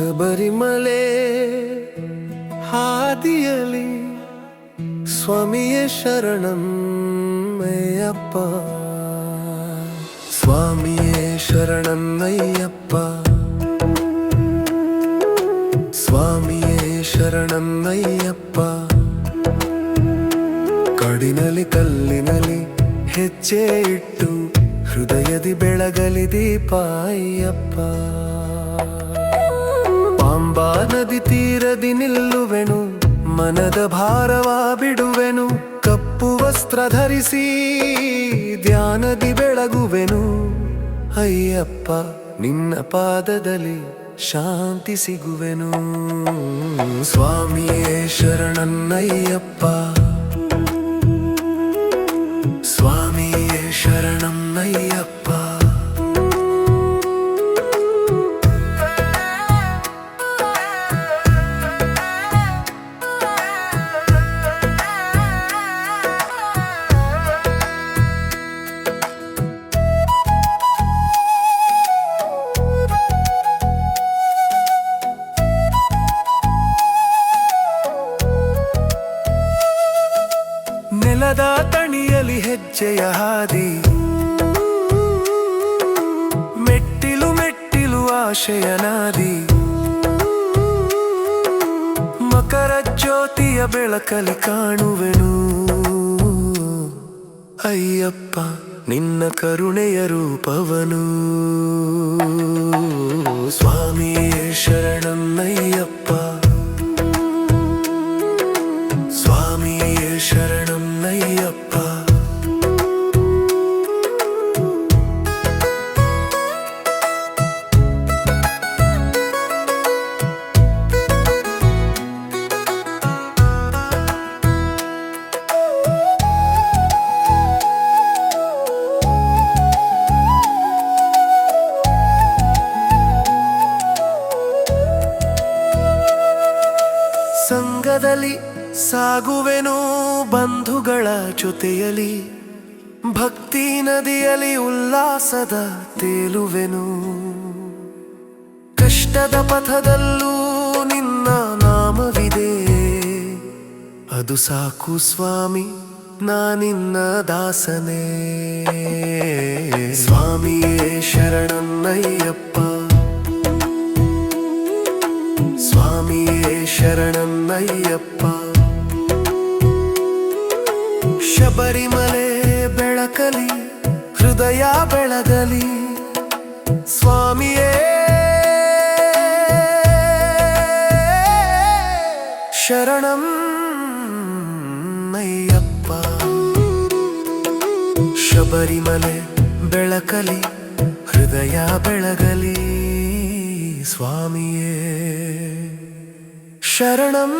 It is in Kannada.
ಶಬರಿಮಲೆ ಹಾದಿಯಲಿ ಸ್ವಾಮಿಯ ಶರಣಂ ಅಯ್ಯಪ್ಪ. ಸ್ವಾಮಿಯೇ ಸ್ವಾಮಿಯೇ ಶರಣಂ ಅಯ್ಯಪ್ಪ. ಕಡಿನಲಿ ಕಲ್ಲಿನಲ್ಲಿ ಹೆಜ್ಜೆ ಇಟ್ಟು ಹೃದಯದಿ ಬೆಳಗಲಿ ದೀಪ ಅಯ್ಯಪ್ಪ. ಪಾಂಬಾ ನದಿ ತೀರದಿ ನಿಲ್ಲುವೆನು ಮನದ ಭಾರವ ಬಿಡುವೆನು ಕಪ್ಪು ವಸ್ತ್ರ ಧರಿಸಿ ಧ್ಯಾನದಿ ಬೆಳಗುವೆನು ಅಯ್ಯಪ್ಪ, ನಿನ್ನ ಪಾದದಲ್ಲಿ ಶಾಂತಿ ಸಿಗುವೆನು ಸ್ವಾಮಿಯೇ ಶರಣನ್ನಯ್ಯಪ್ಪ. ನೆಲದ ತಣಿಯಲಿ ಹೆಜ್ಜೆಯ ಹಾದಿ. ಮೆಟ್ಟಿಲು ಮೆಟ್ಟಿಲು ಆಶಯ ನಾದಿ. ಮಕರ ಜ್ಯೋತಿಯ ಬೆಳಕಲಿ ಕಾಣುವೆನು. ಅಯ್ಯಪ್ಪ, ನಿನ್ನ ಕರುಣೆಯ ರೂಪವನು. ಸ್ವಾಮಿಯೇ ಸಂಘದಲ್ಲಿ ಸಾಗುವೆನು ಬಂಧುಗಳ ಜೊತೆಯಲಿ ಭಕ್ತಿ ನದಿಯಲಿ ಉಲ್ಲಾಸದ ತೇಲುವೆನು. ಕಷ್ಟದ ಪಥದಲ್ಲೂ ನಿನ್ನ ನಾಮವಿದೆ. ಅದು ಸಾಕು ಸ್ವಾಮಿ ನಾನಿನ್ನ ದಾಸನೇ. ಸ್ವಾಮಿಯೇ ಶರಣನ್ನಯ್ಯಪ್ಪ ಶರಣನ್ನಯ್ಯಪ್ಪ ಶಬರಿಮಲೆ ಬೆಳಕಲಿ ಹೃದಯ ಬೆಳಗಲಿ ಸ್ವಾಮಿಯೇ. ಶರಣಂ ಅಯ್ಯಪ್ಪ ಶಬರಿಮಲೆ ಬೆಳಕಲಿ ಹೃದಯ ಬೆಳಗಲಿ ಸ್ವಾಮಿಯೇ. ശരണം.